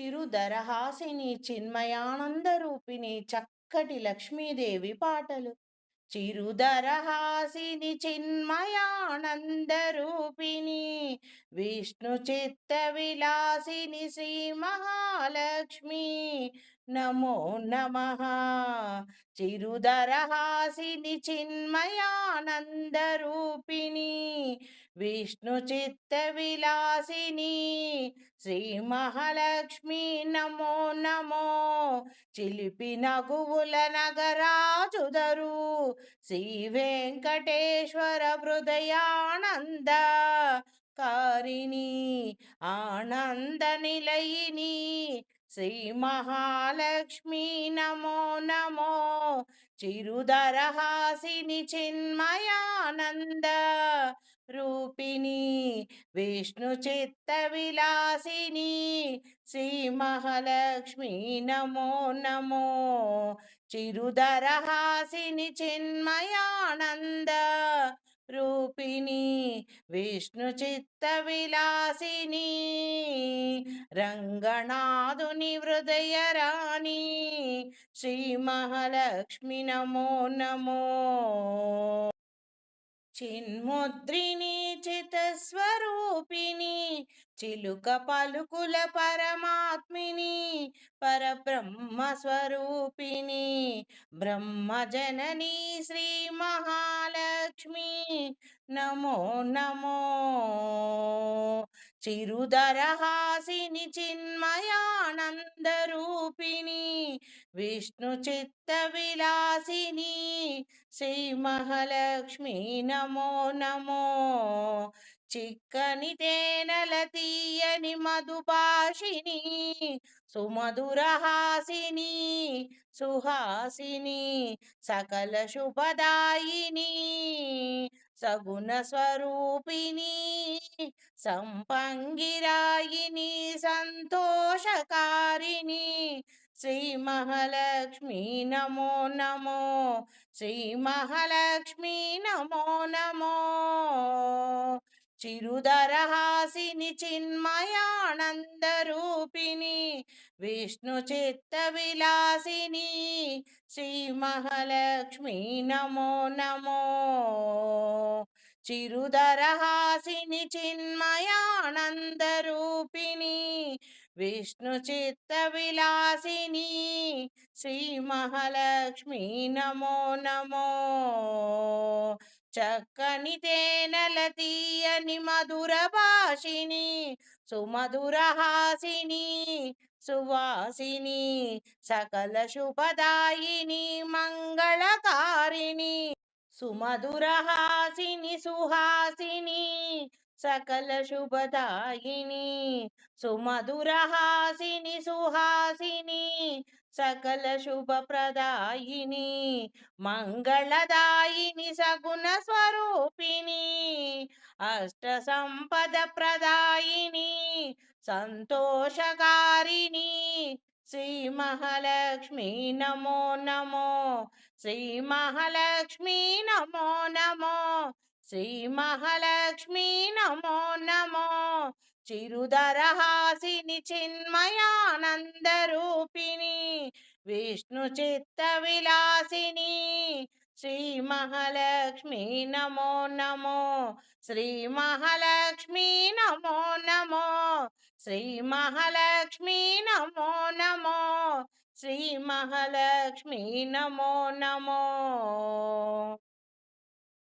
చిరుదరహాసిని చిన్మయానందరూపిణి చక్కటి లక్ష్మీదేవి పాటలు. చిరుదరహాసిని చిన్మయానందరూపిణి విష్ణు చిత్త విలాసిని శ్రీ మహాలక్ష్మి. నమో నమ. చిరుదరహాసిని చిన్మయానంద రూపిణి విష్ణు చిత్త విలాసిని శ్రీ మహాలక్ష్మి నమో నమో. చిలిపి నగువుల నగరాజుదరు శ్రీ వెంకటేశ్వర హృదయానంద కారిణి ఆనంద నిలయిని శ్రీ మహాలక్ష్మి నమో నమో. చిరుదరహాసిని చిన్మయానంద రూపిణి విష్ణు చిత్త విలాసిని శ్రీ మహాలక్ష్మి నమో నమో చిరుదరహాసిని చిన్మయానంద రూపిణి విష్ణు చిత్త విలాసిని రంగనాథుని హృదయ రాణి శ్రీ మహాలక్ష్మి నమో నమో. చిన్ముద్రిని చితస్వరూపిణి చిలుక పలుకుల పరమాత్మిని పరబ్రహ్మ స్వరూపిణి బ్రహ్మజనని శ్రీ మహాలక్ష్మి. నమో నమో. చిరుదరహాసిని చిన్మయానంద ఆనందరూపిణి విష్ణు చిత్త విలాసిని శ్రీ మహాలక్ష్మి నమో నమో. చిక్కని తేనెల తీయని మధుభాషిని సుమధురహాసిని సుహాసిని సకల శుభదాయిని సగుణ స్వరూపిణి సంపంగిరాయిని సంతోషకారిణి శ్రీ మహాలక్ష్మి నమో నమో శ్రీ మహాలక్ష్మి నమో నమో. చిరుదరహాసిని చిన్మయానందరూపిణి విష్ణు చిత్త విలాసిని శ్రీ మహాలక్ష్మి నమో నమో. చిరుదరహాసిని చిన్మయానందరూపిణి విష్ణు చిత్త విలాసిని శ్రీ మహాలక్ష్మి నమో నమో. చక్కని తేనెల తీయని మధుర భాషిని సుమధురహాసిని సువాసిని సకల శుభదాయిని మంగళకారిణి సుమధురహాసిని సుహాసిని సకల శుభదాయిని సుమధురహాసిని సుహాసిని సకల శుభప్రదాయిని మంగళదాయిని సగుణ స్వరూపిణి అష్ట సంపద ప్రదాయిని సంతోషకారిణి శ్రీ మహాలక్ష్మి నమో నమో శ్రీ మహాలక్ష్మి నమో నమో శ్రీ మహాలక్ష్మి నమో నమో చిరుదరహాసిని చిన్మయానందరూపిణి విష్ణు చిత్త విలాసిని శ్రీ మహాలక్ష్మి నమో నమో శ్రీ మహాలక్ష్మి నమో నమో శ్రీ మహాలక్ష్మి నమో నమో శ్రీ మహాలక్ష్మి నమో నమో.